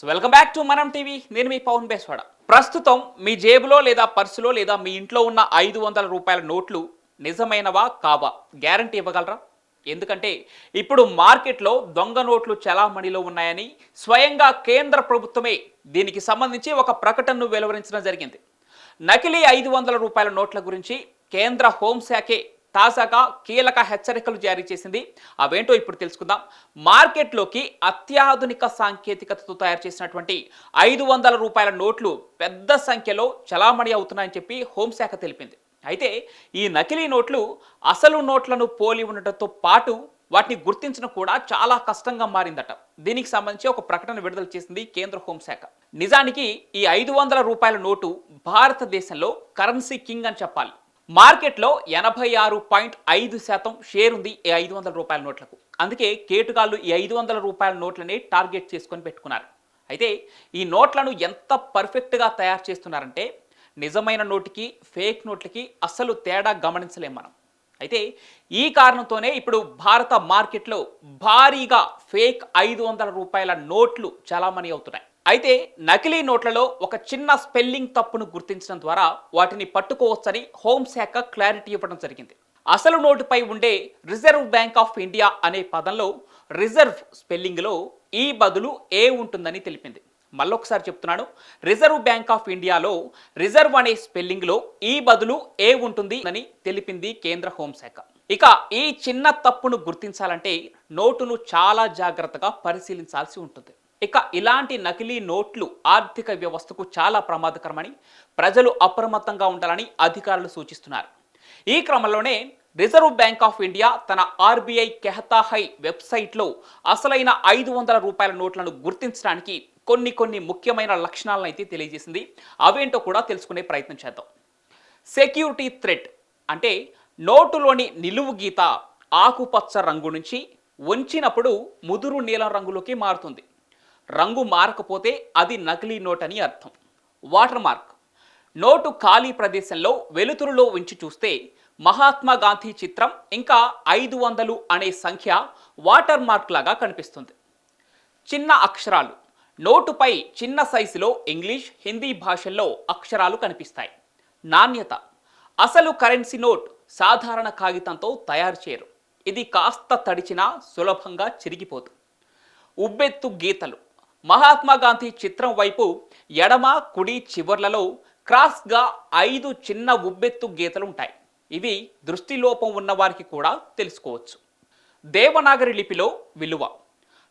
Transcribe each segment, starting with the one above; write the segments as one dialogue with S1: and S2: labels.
S1: Welcome back to మనం TV నేను మీ పవన్ బేస్వాడ. ప్రస్తుతం మీ జేబులో లేదా పర్సులో లేదా మీ ఇంట్లో ఉన్న ఐదు వందల రూపాయల నోట్లు నిజమైనవా కావా? గ్యారంటీ ఇవ్వగలరా? ఎందుకంటే ఇప్పుడు మార్కెట్లో దొంగ నోట్లు చలామణిలో ఉన్నాయని స్వయంగా కేంద్ర ప్రభుత్వమే దీనికి సంబంధించి ఒక ప్రకటనను వెలువరించడం జరిగింది. నకిలీ ఐదు వందల రూపాయల నోట్ల గురించి కేంద్ర హోంశాఖే తాజాగా కీలక హెచ్చరికలు జారీ చేసింది. అవేంటో ఇప్పుడు తెలుసుకుందాం. మార్కెట్లోకి అత్యాధునిక సాంకేతికతతో తయారు చేసినటువంటి ఐదు వందల రూపాయల నోట్లు పెద్ద సంఖ్యలో చలామణి అవుతున్నాయని చెప్పి హోంశాఖ తెలిపింది. అయితే ఈ నకిలీ నోట్లు అసలు నోట్లను పోలి ఉండటంతో పాటు వాటిని గుర్తించడం కూడా చాలా కష్టంగా మారిందట. దీనికి సంబంధించి ఒక ప్రకటన విడుదల చేసింది కేంద్ర హోంశాఖ నిజానికి ఈ ఐదు వందల రూపాయల నోటు భారతదేశంలో కరెన్సీ కింగ్ అని చెప్పాలి. మార్కెట్లో ఎనభై ఆరు పాయింట్ ఐదు శాతం షేర్ ఉంది ఈ ఐదు వందల రూపాయల నోట్లకు. అందుకే కేటుగాళ్ళు ఈ ఐదు వందల రూపాయల నోట్లని టార్గెట్ చేసుకొని పెట్టుకున్నారు. అయితే ఈ నోట్లను ఎంత పర్ఫెక్ట్గా తయారు చేస్తున్నారంటే నిజమైన నోటికి ఫేక్ నోట్లకి అస్సలు తేడా గమనించలేం మనం. అయితే ఈ కారణంతోనే ఇప్పుడు భారత మార్కెట్లో భారీగా ఫేక్ ఐదు వందల రూపాయల నోట్లు చలామణి అవుతున్నాయి. అయితే నకిలీ నోట్లలో ఒక చిన్న స్పెల్లింగ్ తప్పును గుర్తించడం ద్వారా వాటిని పట్టుకోవచ్చని హోంశాఖ క్లారిటీ ఇవ్వడం జరిగింది. అసలు నోటుపై ఉండే రిజర్వ్ బ్యాంక్ ఆఫ్ ఇండియా అనే పదంలో రిజర్వ్ స్పెల్లింగ్లో ఈ బదులు ఏ ఉంటుందని తెలిపింది. మళ్ళొకసారి చెప్తున్నాను రిజర్వ్ బ్యాంక్ ఆఫ్ ఇండియాలో రిజర్వ్ అనే స్పెల్లింగ్లో ఈ బదులు ఏ ఉంటుంది అని తెలిపింది కేంద్ర హోంశాఖ ఇక ఈ చిన్న తప్పును గుర్తించాలంటే నోటును చాలా జాగ్రత్తగా పరిశీలించాల్సి ఉంటుంది. ఇక ఇలాంటి నకిలీ నోట్లు ఆర్థిక వ్యవస్థకు చాలా ప్రమాదకరమని ప్రజలు అప్రమత్తంగా ఉండాలని అధికారులు సూచిస్తున్నారు. ఈ క్రమంలోనే రిజర్వ్ బ్యాంక్ ఆఫ్ ఇండియా తన ఆర్బీఐ కెహతాహై వెబ్సైట్లో అసలైన ఐదు వందల రూపాయల నోట్లను గుర్తించడానికి కొన్ని కొన్ని ముఖ్యమైన లక్షణాలను అయితే తెలియజేసింది. అవేంటో కూడా తెలుసుకునే ప్రయత్నం చేద్దాం. సెక్యూరిటీ థ్రెట్ అంటే నోటులోని నిలువు గీత ఆకుపచ్చ రంగు నుంచి వంచినప్పుడు ముదురు నీలం రంగులోకి మారుతుంది. రంగు మారకపోతే అది నకిలీ నోట్ అని అర్థం. Water mark. నోటు ఖాళీ ప్రదేశంలో వెలుతురులో ఉంచి చూస్తే మహాత్మా గాంధీ చిత్రం ఇంకా ఐదు వందలు అనే సంఖ్య వాటర్ మార్క్ లాగా కనిపిస్తుంది. చిన్న అక్షరాలు. నోటుపై చిన్న సైజులో ఇంగ్లీష్ హిందీ భాషల్లో అక్షరాలు కనిపిస్తాయి. నాణ్యత. అసలు కరెన్సీ నోట్ సాధారణ కాగితంతో తయారు చేయరు. ఇది కాస్త తడిచినా సులభంగా చిరిగిపోదు. ఉబ్బెత్తు గీతలు. మహాత్మా గాంధీ చిత్రం వైపు ఎడమ కుడి చివర్లలో క్రాస్గా ఐదు చిన్న ఉబ్బెత్తు గీతలు ఉంటాయి ఇవి దృష్టిలోపం ఉన్నవారికి కూడా తెలుసుకోవచ్చు. దేవనాగరి లిపిలో విలువ.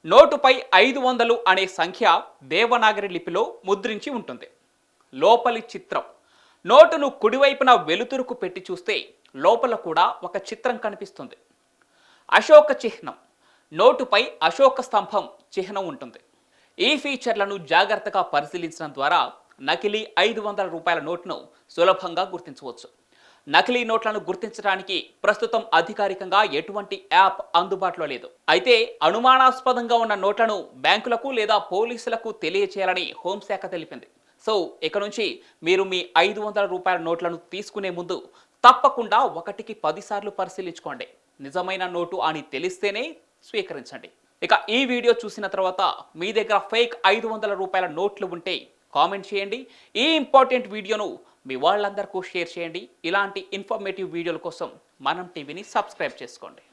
S1: నోటుపై ఐదు వందలు అనే సంఖ్య దేవనాగరి లిపిలో ముద్రించి ఉంటుంది. లోపలి చిత్రం. నోటును కుడివైపున వెలుతురుకు పెట్టి చూస్తే లోపల కూడా ఒక చిత్రం కనిపిస్తుంది. అశోక చిహ్నం. నోటుపై అశోక స్తంభం చిహ్నం ఉంటుంది. ఈ ఫీచర్లను జాగ్రత్తగా పరిశీలించడం ద్వారా నకిలీ ఐదు వందల రూపాయల నోట్ను సులభంగా గుర్తించవచ్చు. నకిలీ నోట్లను గుర్తించడానికి ప్రస్తుతం అధికారికంగా ఎటువంటి యాప్ అందుబాటులో లేదు. అయితే అనుమానాస్పదంగా ఉన్న నోట్లను బ్యాంకులకు లేదా పోలీసులకు తెలియచేయాలని హోంశాఖ తెలిపింది. సో ఇక నుంచి మీరు మీ ఐదు వందల రూపాయల నోట్లను తీసుకునే ముందు తప్పకుండా ఒకటికి పదిసార్లు పరిశీలించుకోండి. నిజమైన నోటు అని తెలిస్తేనే స్వీకరించండి. ఇక ఈ వీడియో చూసిన తర్వాత మీ దగ్గర ఫేక్ ఐదు వందల రూపాయల నోట్లు ఉంటే కామెంట్ చేయండి. ఈ ఇంపార్టెంట్ వీడియోను మీ వాళ్ళందరికీ షేర్ చేయండి. ఇలాంటి ఇన్ఫర్మేటివ్ వీడియోల కోసం మనం టీవీని సబ్స్క్రైబ్ చేసుకోండి.